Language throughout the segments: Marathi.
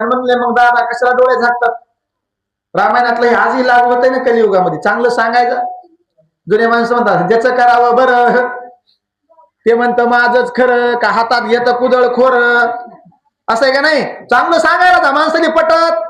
म्हणले मग दादा? कशाला डोळे झाकतात? रामायणातलं हे आजही लागू होत ना कलियुगामध्ये. चांगलं सांगायचं? जुने माणसं म्हणतात ज्याचं करावं बरं ते म्हणतं माझच खरं का हातात घेत कुदळ खोर. असं आहे का नाही? चांगलं सांगायला का माणसाने पटत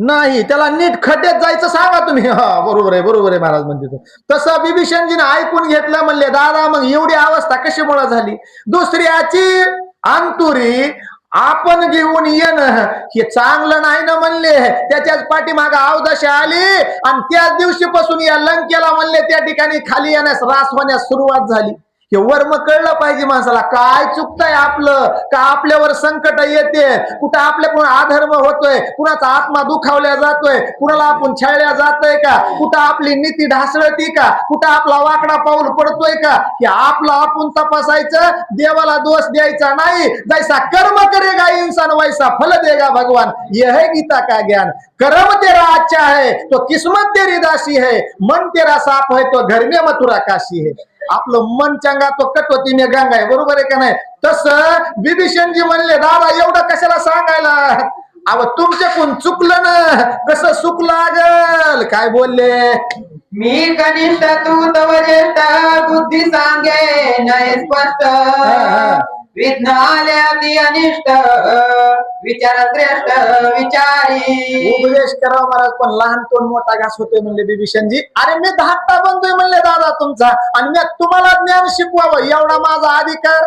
नाही. त्याला नीट खड्ड्यात जायचं सांगा तुम्ही. हा बरोबर आहे बरोबर आहे महाराज म्हणजे तसं बिभीषणजीने ऐकून घेतलं म्हणले दादा मग एवढी अवस्था कशी मुळा झाली? दुसऱ्याची अंतुरी आपण घेऊन येणं हे चांगलं नाही ना म्हणले. त्याच्याच पाठीमाग अवदशा आली. आणि त्याच दिवशीपासून या लंकेला म्हणले त्या ठिकाणी खाली येण्यास रास होण्यास सुरुवात झाली. हे वर्म कळलं पाहिजे माणसाला. काय चुकतंय आपलं? का आपल्यावर संकट येते? कुठं आपलं कोण आधर्म होतोय? कुणाचा आत्मा दुखावल्या जातोय? कुणाला आपण छळल्या जातोय का? कुठं आपली नीती ढासळती का? कुठं आपला वाकडा पाऊल पडतोय का? की आपलं आपण तपासायचं देवाला दोष द्यायचा नाही. जैसा कर्म करेगा इंसान वैसा फल देगा भगवान. यह है गीता का ज्ञान? कर्म तेरा अच्छा है तो किस्मत तेरी दासी है. मन तेरा साफ है तो घर में मथुरा काशी है. आपलं मन चंगा तो कटवती मे गंगा आहे. बरोबर आहे का नाही? तसं विभीषणजी म्हणले दादा एवढं कशाला सांगायला? अव तुमच्याकडून चुकलं ना. कसं सुख लागल? काय बोलले? मी कनिष्ठ तू तव ज्येष्ठ बुद्धी सांगे नय स्पष्ट. विघ्न आले अनिष्ट विचार श्रेष्ठ विचारी। उपदेश करावा महाराज पण लहान तोंड मोठा घास होतोय म्हणले बिभीषणजी अरे मी धाकटा बनतोय म्हणले दादा तुमचा. आणि मी तुम्हाला ज्ञान शिकवावं एवढा माझा अधिकार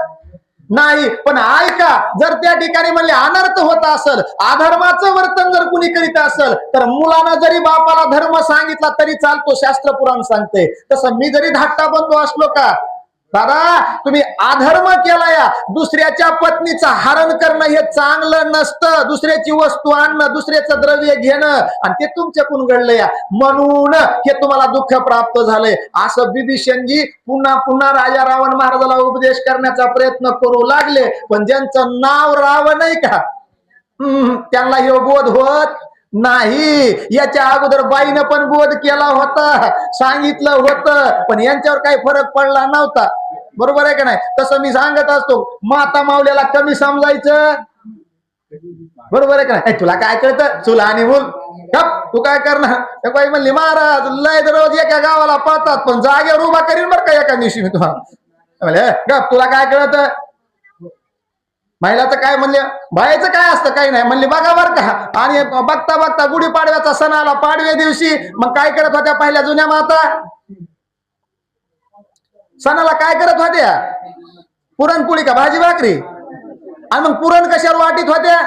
नाही. पण ऐका जर त्या ठिकाणी म्हणले अनर्थ होत असेल अधर्माचं वर्तन जर कुणी करीत असेल तर मुलानं जरी बापाला धर्म सांगितला तरी चालतो शास्त्र पुराण सांगते. तसं मी जरी धाकटा बनतो असलो का दादा तुम्ही अधर्म केला या. दुसऱ्याच्या पत्नीचं हरण करणं हे चांगलं नसतं. दुसऱ्याची वस्तू आणणं दुसऱ्याचं द्रव्य घेणं आणि ते तुमच्याकडून घडलं या. म्हणून हे तुम्हाला दुःख प्राप्त झालंय. असं बिभीषणजी पुन्हा पुन्हा राजा रावण महाराजाला उपदेश करण्याचा प्रयत्न करू लागले. पण ज्यांचं नाव रावण आहे का? त्यांना हे बोध होत नाही. याच्या अगोदर बाईनं पण बोध केला होता. सांगितलं होतं पण यांच्यावर काही फरक पडला नव्हता. बरोबर आहे का नाही? तसं मी सांगत असतो माता मावल्याला कमी समजायचं. बरोबर आहे का नाही? तुला काय कळतं? चुला आणि मूल तू काय करणार? बाई म्हणली महाराज लय रोज एका गावाला पाहतात पण जागेवर उभा करीन बरं का एका दिवशी मी तुम्हाला. म्हणले, गप तुला काय कळत? महिलाचं काय म्हणले बायाचं काय असतं काही नाही. म्हणले बघा बर का आणि बघता बघता गुढीपाडव्याचा सण आला पाडव्या दिवशी मग काय करत होत्या पहिल्या जुन्या माता? सणाला काय करत होत्या? पुरणपोळी का भाजी भाकरी? आणि मग पुरण कशावर वाटीत होत्या?